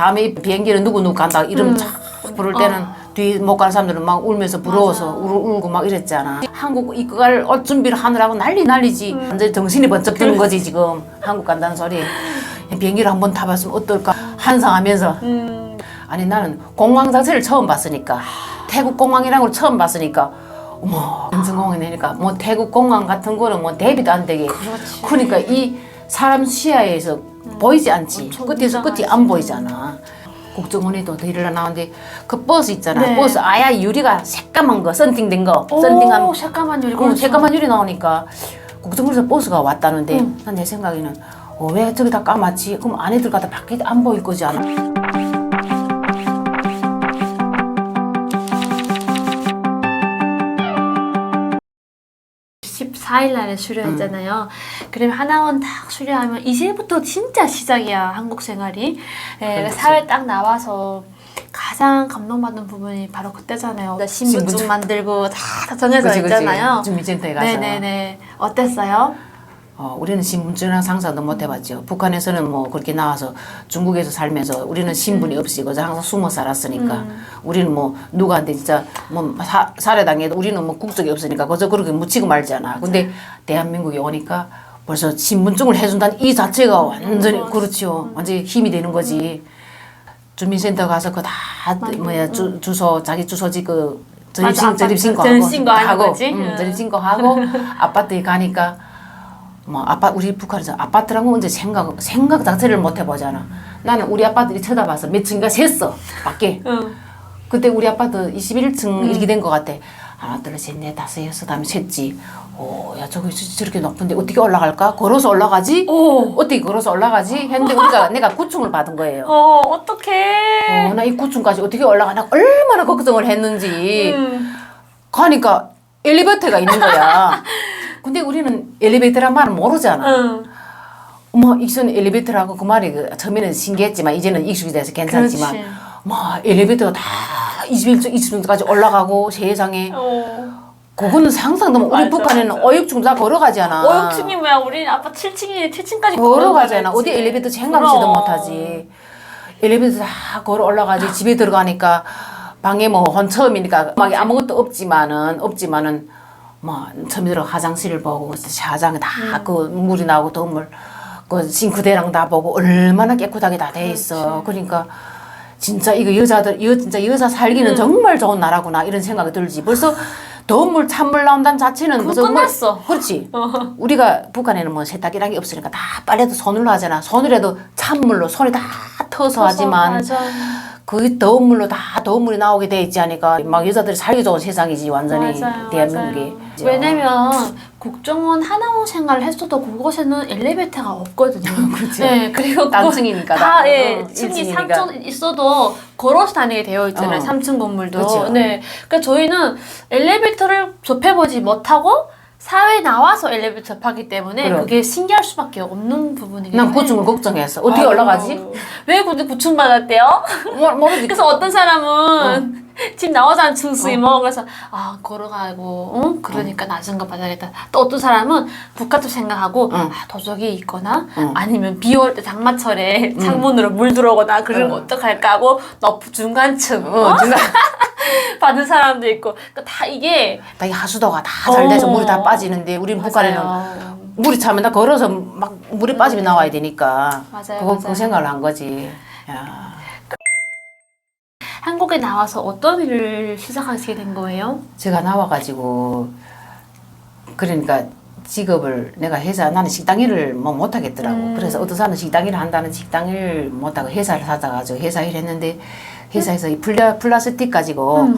다음에 비행기는 누구 누구 간다 이러면 쫙 부를 때는 뒤 못 가는 사람들은 막 울면서 부러워서 울, 울고 막 이랬잖아. 한국 입국할 옷 준비를 하느라고 난리 난리지. 완전 정신이 번쩍 드는 거지 지금 한국 간다는 소리. 비행기를 한번 타봤으면 어떨까 환상하면서. 아니 나는 공항 자체를 처음 봤으니까 태국 공항이라는 걸 처음 봤으니까 어머 연승공항이 되니까 뭐 태국 공항 같은 거는 뭐 대비도 안 되게 그렇지. 그러니까 이 사람 시야에서 보이지 않지. 끝에서 끝이 굉장하지. 안 보이잖아. 국정원에도 데리러 나오는데 그 버스 있잖아. 네. 버스 아야 유리가 새까만 거 썬팅된 거. 썬팅한 오, 잠깐만 요리 어, 새까만 유리 나오니까 국정원에서 버스가 왔다는데 난 내 생각에는 어, 왜 저기 다 까맣지? 그럼 안에 들어가다 밖에 안 보일 거지 않아 14일 날에 수료했잖아요. 그러면 하나원 딱 수료하면 이제부터 진짜 시작이야 한국 생활이. 예, 그렇지. 사회 딱 나와서 가장 감동받는 부분이 바로 그때잖아요. 신분증. 만들고 다, 다 정해져 그치, 그치. 있잖아요. 주민센터에 가서 네네네. 어땠어요? 어, 우리는 신분증이랑 상상도 못 해봤죠. 북한에서는 뭐 그렇게 나와서 중국에서 살면서 우리는 신분이 없이 그저 항상 숨어 살았으니까 우리는 뭐 누구한테 진짜 뭐 사, 살해당해도 우리는 뭐 국적이 없으니까 그저 그렇게 묻히고 말잖아. 근데 대한민국에 오니까 벌써 신분증을 해준다는 이 자체가 완전히 그렇죠. 완전히 힘이 되는 거지. 주민센터 가서 그다 뭐야 주, 주소 자기 주소지 그 전입 맞아, 신 아파트. 전입 신고 전입 하고 신고하는 하고 거지? 응, 응. 전입 신고하고 아파트에 가니까 뭐 아빠 우리 북한에서 아파트라고 언제 생각 생각 자체를 못 해보잖아. 나는 우리 아파트를 쳐다봐서 몇 층인가 셌어 밖에. 응. 그때 우리 아파트 21층 이렇게 된 것 같아. 하나 둘 셋 넷 다섯 여섯 다음에 셌지. 오, 야 저기 저- 저렇게 높은데 어떻게 올라갈까? 걸어서 올라가지? 오. 어떻게 걸어서 올라가지? 했는데 우리가 내가 9층을 받은 거예요. 어, 어떡해. 어, 나이 9층까지 어떻게 올라가나 얼마나 걱정을 했는지. 음. 가니까 엘리베이터가 있는 거야. 근데 우리는 엘리베이터란 말을 모르잖아. 응. 뭐 익선 엘리베이터라고 그 말이 그 처음에는 신기했지만 이제는 익숙이 돼서 괜찮지만 그렇지. 뭐 엘리베이터가 다 21층, 20층까지 올라가고 세상에 어. 그거는 상상도 못 우리 맞아, 북한에는 맞아. 어육층 다 걸어가잖아. 어육층이 뭐야? 우리 아빠 7층이 7층까지 걸어가잖아. 어디 엘리베이터 생각지도 못하지. 엘리베이터 다 걸어 올라가지. 집에 들어가니까 방에 뭐 혼 처음이니까 막 아무것도 없지만은 없지만은 뭐 처음에 들어 화장실을 보고 샤장에 다그 물이 나오고 더물 그 싱크대랑 다 보고 얼마나 깨끗하게 다 돼 있어. 그러니까 진짜 이거 여자들 여 진짜 여자 살기는 정말 좋은 나라구나 이런 생각이 들지. 벌써 더운 물 찬물 나온다는 자체는 그거 벌써 뭐- 끝났어. 그렇지. 우리가 북한에는 뭐 세탁이란 게 없으니까 다 빨래도 손으로 하잖아. 손으로 해도 찬물로 손이 다 터서 하지만 맞아. 그 더운 물로 다 더운 물이 나오게 돼 있지 않으니까 막 여자들이 살기 좋은 세상이지 완전히 맞아요, 대한민국이. 맞아요. 왜냐면 국정원 하나원 생활을 했어도 그곳에는 엘리베이터가 없거든요. 그렇죠. 네, 그리고 단층이니까 다 다. 예, 어, 층이 일층이니까. 3층 있어도 걸어서 다니게 되어 있잖아요. 어. 삼 3층 건물도. 그렇죠. 네. 그러니까 저희는 엘리베이터를 접해보지 못하고 사회에 나와서 엘리베이터 접하기 때문에 그럼. 그게 신기할 수밖에 없는 부분이긴 난 해요. 고충을 걱정했어. 어떻게 아유, 올라가지? 왜 근데 구충 받았대요? 모- 모르지. 그래서 어떤 사람은 어. 집 나오자는 층수이 뭐 그래서 아 걸어가고 응? 그러니까 낮은 거 받아야겠다. 또 어떤 사람은 북한도 생각하고 응. 아 도적이 있거나 응. 아니면 비 올 때 장마철에 창문으로 물 들어오거나 그러면 응. 어떡할까 하고 높 중간층 어, 중간 받은 사람도 있고 그러니까 다 이게 다 이 하수도가 다 잘 돼서 어. 물이 다 빠지는데 우리는 북한에는 맞아요. 물이 차면 다 걸어서 막 물이 빠지면 나와야 되니까 맞아요, 그거 맞아요. 그 생각을 한 거지. 야. 한국에 나와서 어떤 일을 시작하시게 된 거예요? 제가 나와가지고 그러니까 직업을 내가 회사 나는 식당 일을 뭐 못하겠더라고 음. 그래서 어떤 사람은 식당 일을 한다는 식당 일 못하고 회사를 찾아가지고 회사 일 했는데 회사에서 이 플라, 플라스틱 가지고 음.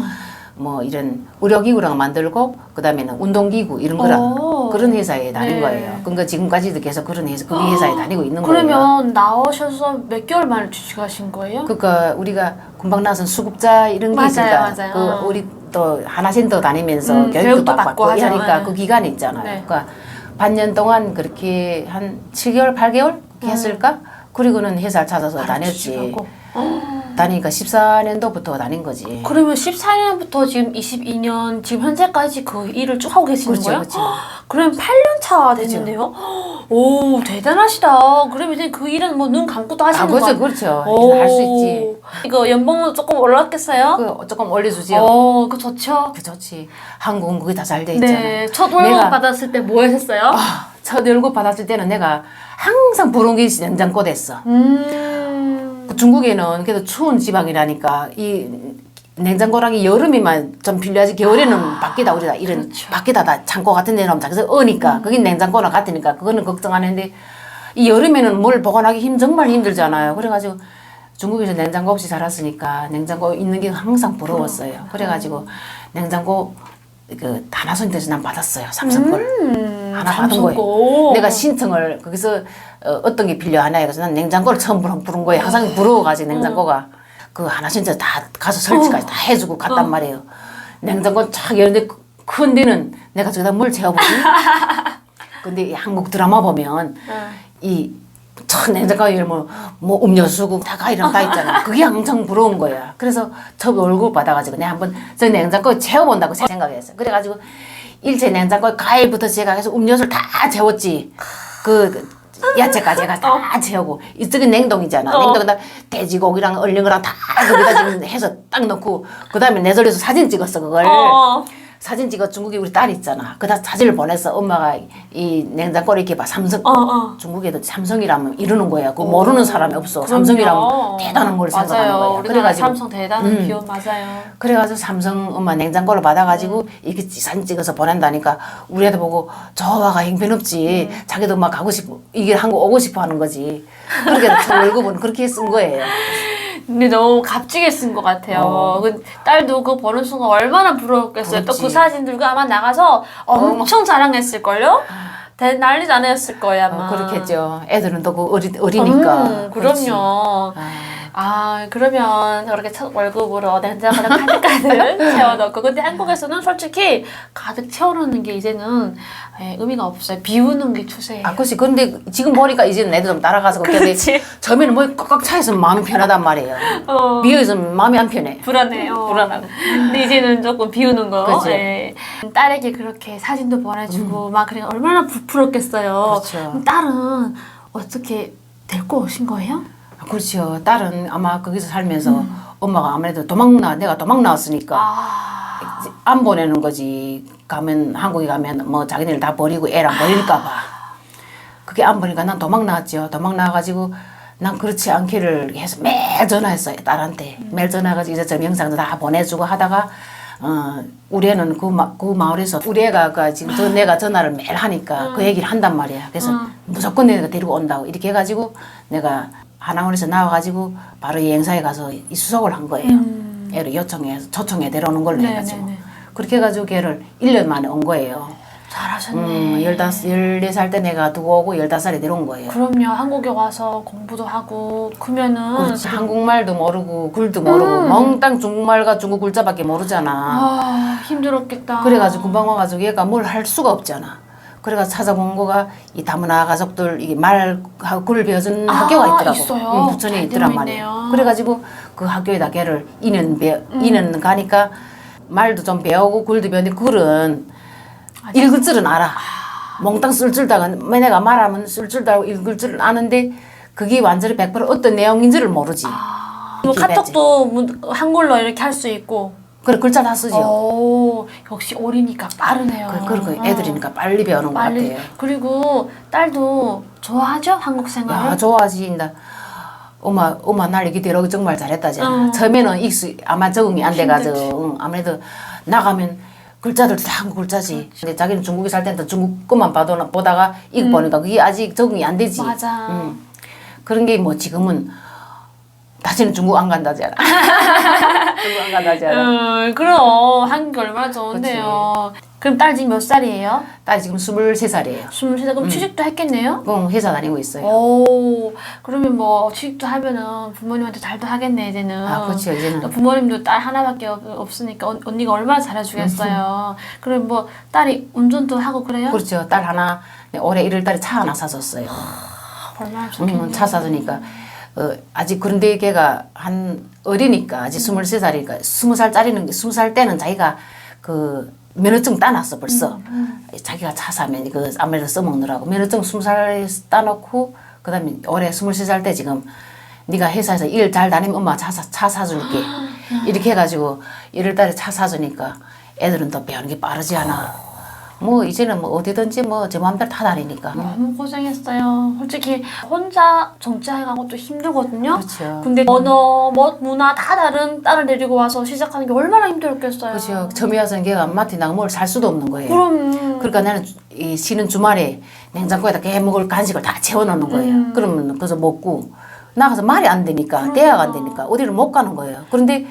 뭐 이런 의료기구랑 만들고 그다음에는 운동기구 이런 거랑 오. 그런 회사에 다닌 네. 거예요 그러니까 지금까지도 계속 그런 회사 그 회사에 다니고 있는 거예요 그러면 나오셔서 몇 개월 만에 취직하신 거예요? 그러니까 우리가 금방 나선 수급자 이런 게 맞아요, 있으니까 맞아요. 그 우리 또 하나센터 다니면서 음, 교육도 교육도 받고, 받고 하죠. 하니까 네. 그 기간이 있잖아요. 네. 그러니까 반년 동안 그렇게 한 7개월, 8개월 그렇게 했을까? 그리고는 회사를 찾아서 다녔지. 다니니까 14년도부터 다닌 거지. 그러면 14년부터 지금 22년 지금 현재까지 그 일을 쭉 하고 계시는 그렇죠, 거예요? 그렇죠. 그럼 8년 차 됐는데요? 오 대단하시다. 그럼 이제 그 일은 뭐 눈 감고도 하시는 아, 거 그렇죠, 그렇죠. 할수 있지. 이거 연봉도 조금 올랐겠어요? 그 조금 올려주지요. 어, 그 좋죠. 그 좋지. 한국은 그게 다잘 돼 있잖아. 네, 첫 월급 내가- 받았을 때 뭐 하셨어요? 아, 첫 월급 받았을 때는 내가 항상 게 냉장고 됐어. 음, 그 중국에는 그래도 추운 지방이라니까 이 냉장고랑이 여름이만 좀 필요하지 겨울에는 밖에다 우리다 이런 아, 그렇죠. 밖에 다 다 창고 같은 데 놓으면 그래서 어니까 음. 그게 냉장고랑 같으니까 그거는 걱정 안 했는데 이 여름에는 뭘 보관하기 힘 정말 힘들잖아요. 그래가지고 중국에서 냉장고 없이 자랐으니까 냉장고 있는 게 항상 부러웠어요. 그래가지고 냉장고 그 다나손에서 난 받았어요 삼성 걸. 음, 하나 받은 거예요. 내가 신청을 거기서 어, 떤게 필요하냐 해서 난 냉장고를 처음 부른, 부른 거예요. 항상 부러워가지고 냉장고가 그 하나 진짜 다 가서 설치까지 다 해주고 갔단 말이에요. 냉장고 착 열는데 그- 큰 데는 내가 저기다 뭘 채워보지? 근데 이 한국 드라마 보면 이첫 냉장고에 열면 뭐 음료수고 다가이랑 다 있잖아. 그게 항상 부러운 거야. 그래서 첫 월급 받아가지고 내가 한번 저 냉장고에 채워본다고 생각했어. 그래가지고 일체 냉장고에 과일부터 제가 해서 음료수를 다 채웠지. 그, 그 야채까지 제가 다 채우고 이쪽에 냉동이잖아. 어. 냉동에다 돼지고기랑 얼린 거랑 다 거기다 지금 해서 딱 넣고 그 다음에 내 절에서 사진 찍었어 그걸. 어. 사진 찍어 중국에 우리 딸 있잖아. 그다 사진을 보냈어. 엄마가 이 냉장고를 이렇게 봐. 삼성. 어, 어. 중국에도 삼성이라면 이러는 거야. 그 모르는 사람이 없어. 그럼요. 삼성이라면 대단한 걸 맞아요. 생각하는 거야. 우리나라 그래가지고 삼성 대단한 음. 기업 맞아요. 그래가지고 삼성 엄마 냉장고를 받아가지고 이렇게 사진 찍어서 보낸다니까 우리 애들 보고 저와가 형편없지. 음. 자기도 막 가고 싶고 이게 한국 오고 싶어 하는 거지. 그렇게 저 월급은 그렇게 쓴 거예요. 근데 너무 값지게 쓴 것 같아요. 어. 그 딸도 그거 보는 순간 얼마나 부러웠겠어요. 또 부럽지. 그 사진 들고 아마 나가서 엄청 자랑했을걸요? 대, 난리 나냈을 거예요, 아마. 어, 그렇겠죠. 애들은 또 그 어리, 어리니까. 음. 그럼요. 아. 아, 그러면 그렇게 첫 월급으로 냉장고에 가득 가득 채워놓고. 근데 한국에서는 솔직히 가득 채워놓는 게 이제는 예, 의미가 없어요. 비우는 게 추세예요. 아, 그렇지. 근데 지금 보니까 이제는 애들 좀 따라가서 그런데 그렇지. 처음에는 뭐 꽉꽉 차 있으면 마음이 편하단 말이에요. 어. 비어 있으면 마음이 안 편해. 불안해요. 불안하고. 근데 이제는 조금 비우는 거. 그치. 예. 딸에게 그렇게 사진도 보내주고 막 그래 얼마나 부풀었겠어요. 그렇죠. 딸은 어떻게 데리고 오신 거예요? 아, 그렇죠. 딸은 아마 거기서 살면서 엄마가 아무래도 도망 나 내가 도망 나왔으니까 아, 안 보내는 거지. 가면 한국에 가면 뭐 자기네를 다 버리고 애랑 버릴까 봐. 그게 안 보니까 난 도망 나왔죠. 도망 나와가지고 난 그렇지 않기를 해서 매일 전화했어요 딸한테. 매일 전화해가지고 이제 저 영상도 다 보내주고 하다가 어 우리 애는 그, 마, 그 마을에서 우리 애가 그 지금 저 내가 전화를 매일 하니까 그 얘기를 한단 말이야. 그래서 무조건 내가 데리고 온다고. 이렇게 해가지고 내가 하나원에서 나와가지고 바로 이 행사에 가서 이 수속을 한 거예요 애를 요청해서 초청해 데려오는 걸로 네, 해가지고 네, 네. 그렇게 해가지고 걔를 1년 만에 온 거예요 잘하셨네. 음, 열다섯, 열네 살때 내가 두고 오고 열다섯 살에 데려온 거예요 그럼요. 한국에 와서 공부도 하고 그러면은 그렇지. 한국말도 모르고 글도 모르고 멍땅 중국말과 중국 글자밖에 모르잖아. 아 힘들었겠다. 그래가지고 금방 와가지고 얘가 뭘 할 수가 없잖아. 그래가 찾아본 거가 이 다문화 가족들 이게 말하고 글을 배워주는 아, 학교가 있더라고. 있어요? 응, 부천에 잘 있더란 말이에요. 그래가지고 그 학교에다 걔를 2년 배워, 음. 2년 가니까 말도 좀 배우고 글도 배우는데 글은 읽을 줄은 알아. 몽땅 쓸 줄도 알아. 내가 말하면 쓸 줄도 알고 읽을 줄은 아는데 그게 완전히 100% 어떤 내용인지를 모르지. 뭐 기대지. 카톡도 문- 한글로 이렇게 할 수 있고. 그래 글자 다 쓰죠. 오 역시 어리니까 빠르네요. 그, 그리고 어. 애들이니까 빨리 배우는 빨리 것 같아요. 그리고 딸도 좋아하죠 한국 생활을. 야 좋아하지. 나 엄마 엄마 날 이렇게 데려오기 정말 잘했다잖아. 어. 처음에는 익숙 아마 적응이 안 돼가지고 응, 아무래도 나가면 글자들도 다 한국 글자지. 근데 자기는 중국에 살 때는 중국 것만 봐도 보다가 이거 보니까 그게 아직 적응이 안 되지. 음. 맞아. 응. 그런 게 뭐 지금은 다시는 중국 안 간다잖아. 중국 안 간다잖아. 음, 그럼 한국이 얼마나 좋은데요. 그럼 딸 지금 몇 살이에요? 딸이 지금 23살이에요. 23살 음. 그럼 취직도 했겠네요? 응, 회사 다니고 있어요. 오 그러면 뭐 취직도 하면은 부모님한테 잘도 하겠네 이제는. 아, 그렇죠. 이제는. 또 부모님도 딸 하나밖에 없, 없으니까 언, 언니가 얼마나 잘해주겠어요. 그럼 뭐 딸이 운전도 하고 그래요? 그렇죠. 딸 하나 올해 1월 달에 차 하나 사줬어요. 얼마나 좋겠네. 음, 차 사주니까 어, 아직 그런데 걔가 한 어리니까 아직 스물 세 살이니까 스무 살짜리는 스무 살 때는 자기가 그 면허증 따놨어 벌써. 음, 자기가 차 사면 그 아무래도 써먹느라고. 면허증 스무 살에 따놓고 그다음에 올해 스물 세 살 때 지금 네가 회사에서 일 잘 다니면 엄마 차, 사, 차 사줄게. 이렇게 해가지고 1월달에 차 사주니까 애들은 또 배우는 게 빠르지 않아. 뭐 이제는 뭐 어디든지 뭐 제 마음대로 다 다니니까. 너무 고생했어요. 솔직히 혼자 정치하는 것도 힘들거든요. 그렇죠. 근데 언어, 뭐 문화 다 다른 딸을 데리고 와서 시작하는 게 얼마나 힘들었겠어요. 그렇죠. 처음에 와서는 걔가 나가 뭘살 수도 없는 거예요. 그럼 그러니까 나는 이 쉬는 주말에 냉장고에다 깨 먹을 간식을 다 채워놓는 거예요. 음. 그러면 그래서 먹고 나가서 말이 안 되니까 대화가 안 되니까 어디를 못 가는 거예요. 그런데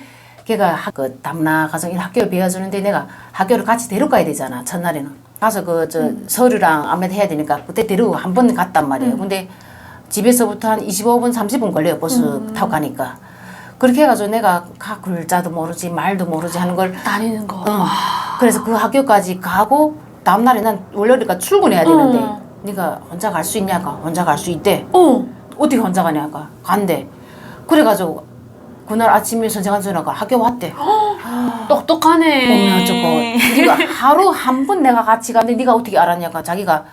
걔가 학- 그 담나 가서 일 학교를 배워주는데 내가 학교를 같이 데려가야 되잖아 첫날에는 가서 그 저 서류랑 아무래도 해야 되니까 그때 데리고 한 번 갔단 말이에요. 근데 집에서부터 한 25분 30분 걸려요 버스 타고 가니까 그렇게 해가지고 내가 각 글자도 모르지 말도 모르지 하는 걸 다니는 거. 응. 그래서 그 학교까지 가고 다음날에 난 월요일이니까 출근해야 되는데 응. 네가 혼자 갈 수 있냐가 혼자 갈 수 있대 어. 어떻게 혼자 가냐가 간대 그래가지고 그날 아침에 선생한 전화가 학교 왔대 똑똑하네. 어머 저거 네가 하루 한 번 내가 같이 갔는데 네가 어떻게 알았냐가 자기가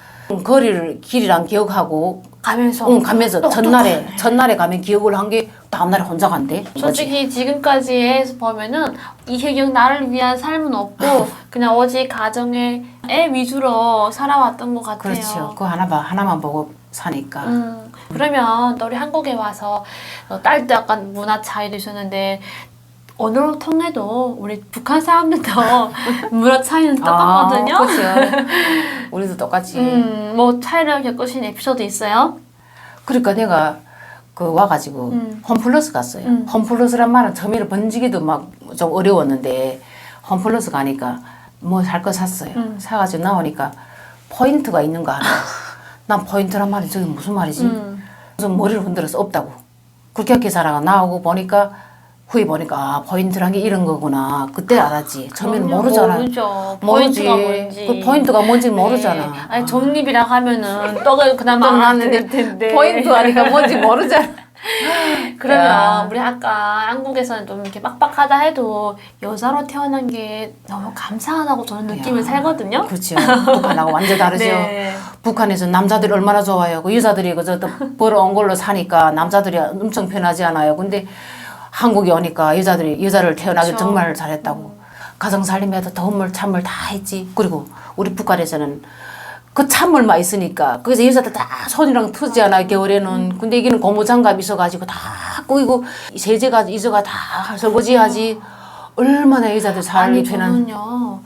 거리를 길이랑 기억하고 가면서. 응 가면서. 전날에 전날에 가면 기억을 한 게 다음날에 혼자 간대 솔직히 지금까지 해서 보면은 이혜경 나를 위한 삶은 없고 그냥 오직 가정의 애 위주로 살아왔던 것 같아요. 그렇죠 그거 하나 봐 하나만 보고 사니까 음, 그러면 우리 한국에 와서 어, 딸도 약간 문화 차이도 있었는데 언어를 통해도 우리 북한 사람들도 문화 차이는 똑같거든요. 아, 그렇죠. 우리도 똑같이. 음, 뭐 차이를 겪으신 에피소드 있어요? 그러니까 내가 그 와가지고 음. 홈플러스 갔어요. 음. 홈플러스란 말은 처음에는 번지기도 막 좀 어려웠는데 홈플러스 가니까 뭐 살 거 샀어요. 음. 사가지고 나오니까 포인트가 있는 거 알아. 난 포인트란 말이 저게 무슨 말이지? 음. 그래서 머리를 흔들어서 없다고. 그렇게 살아가 나오고 보니까 후에 보니까 아 포인트란 게 이런 거구나. 그때 알았지. 처음에는 모르잖아. 모르죠. 모르지. 포인트가 뭔지. 그 포인트가 뭔지 모르잖아. 네. 아니 정립이라 하면은 떡을 그나마 아는데 텐데. 포인트 하니까 뭔지 모르잖아. 그러면 야. 우리 아까 한국에서는 좀 이렇게 빡빡하다 해도 여자로 태어난 게 너무 감사하다고 저는 느낌을 야, 살거든요. 그렇죠. 북한하고 완전 다르죠. 네. 북한에서 남자들이 얼마나 좋아요. 그 여자들이 그저 또 벌어온 걸로 사니까 남자들이 엄청 편하지 않아요. 근데 한국에 오니까 여자들이 여자를 태어나기 그쵸. 정말 잘했다고. 가정 살림에도 더운 찬물 다 했지. 그리고 우리 북한에서는 그 찬물만 있으니까. 그래서 여자들 다 손이랑 않아요 겨울에는. 근데 여기는 고무장갑 있어가지고 다 꾸이고 세제가 이제가 다 설거지하지. 얼마나 여자들 아니 편한 저는요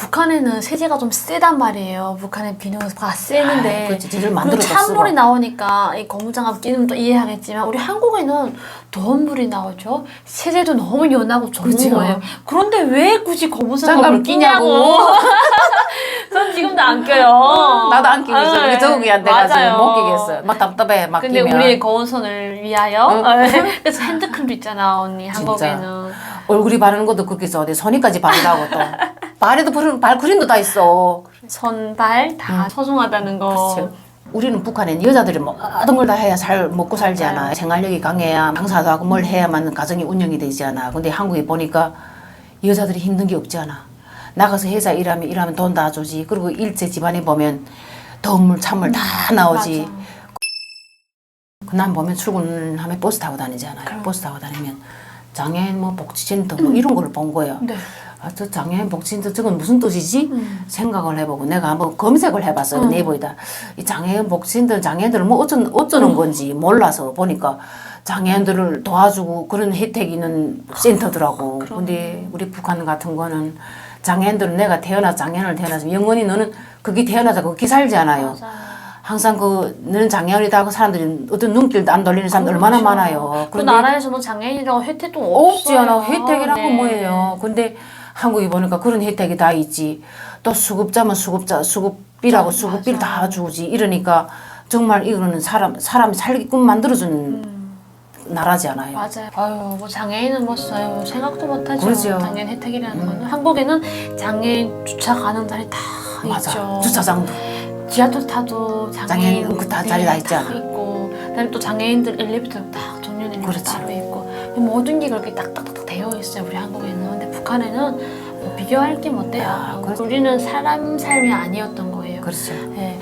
북한에는 세제가 좀 세단 말이에요. 북한의 비누가 세는데 그렇지. 만들어서 찬물이. 나오니까 이 고무장갑 끼는 또 이해하겠지만 우리 한국에는 더운 물이 나오죠. 세제도 너무 연하고 좋은 그렇죠. 거예요. 그런데 왜 굳이 고무장갑을 장갑을 끼냐고. 끼냐고. 전 지금도 안 껴요. 나도 안 끼고 있어. 네, 우리 적응이 안 돼가지고. 못 끼겠어요. 막 답답해. 막 근데 끼면. 우리의 고운 손을 위하여 응. 그래서 핸드크림도 있잖아 언니 한국에는 얼굴이 바르는 것도 그렇게 써. 내 손이까지 바르라고 또. 발에도 바르는 발크림도 다 있어. 손발 다 소중하다는 거. 그렇죠. 우리는 북한엔 여자들이 모든 걸 다 해야 살 먹고 살지 않아. 생활력이 강해야 장사도 하고 뭘 해야만 가정이 운영이 되지 않아. 근데 한국에 보니까 여자들이 힘든 게 없지 않아. 나가서 회사 일하면 일하면 돈 다 주지. 그리고 일제 집안에 보면 물, 찬물 다 나오지. 맞아. 난 보면 출근하면 버스 타고 다니잖아요. 버스 타고 다니면 장애인 뭐 복지센터 뭐 이런 걸 본 거예요. 네. 아, 저 장애인 복지센터 저건 무슨 뜻이지? 생각을 해보고 내가 한번 검색을 해봤어요. 네이버에다. 이 장애인 복지센터 장애인들을 뭐 어쩌, 어쩌는 건지 몰라서 보니까 장애인들을 도와주고 그런 혜택이 있는 센터더라고. 근데 우리 북한 같은 거는 장애인들은 내가 태어나 장애인을 태어나서 영원히 너는 거기 태어나서 거기 살지 않아요. 항상 그 너는 장애인이다 하고 사람들이 어떤 눈길도 안 돌리는 사람들 얼마나 많아요. 그 나라에서는 장애인이라고 혜택도 없지. 않아. 혜택이란 건 네. 뭐예요. 근데 한국에 보니까 그런 혜택이 다 있지. 또 수급자면 수급자, 수급비라고 수급비를 다 주지. 이러니까 정말 이거는 사람, 사람 살기끔 만들어준 나라지 않아요. 맞아요. 아유, 뭐 장애인은 뭐 써요. 생각도 못하죠. 그렇죠. 장애인 혜택이라는 거는 한국에는 장애인 주차 가는 자리 다 맞아. 있죠. 주차장도. 지하철 타도 장애인 장애인 응급 다 자리 다 네, 있잖아. 있고, 그다음에 또 장애인들 엘리베이터 딱 정년 엘리베이터 그렇지. 따로 있고 모든 게 그렇게 딱딱 딱 되어 있어요. 우리 한국에는. 북한에는 비교할 게 못 돼요. 아, 그렇죠. 우리는 사람 삶이 아니었던 거예요. 그렇죠. 예.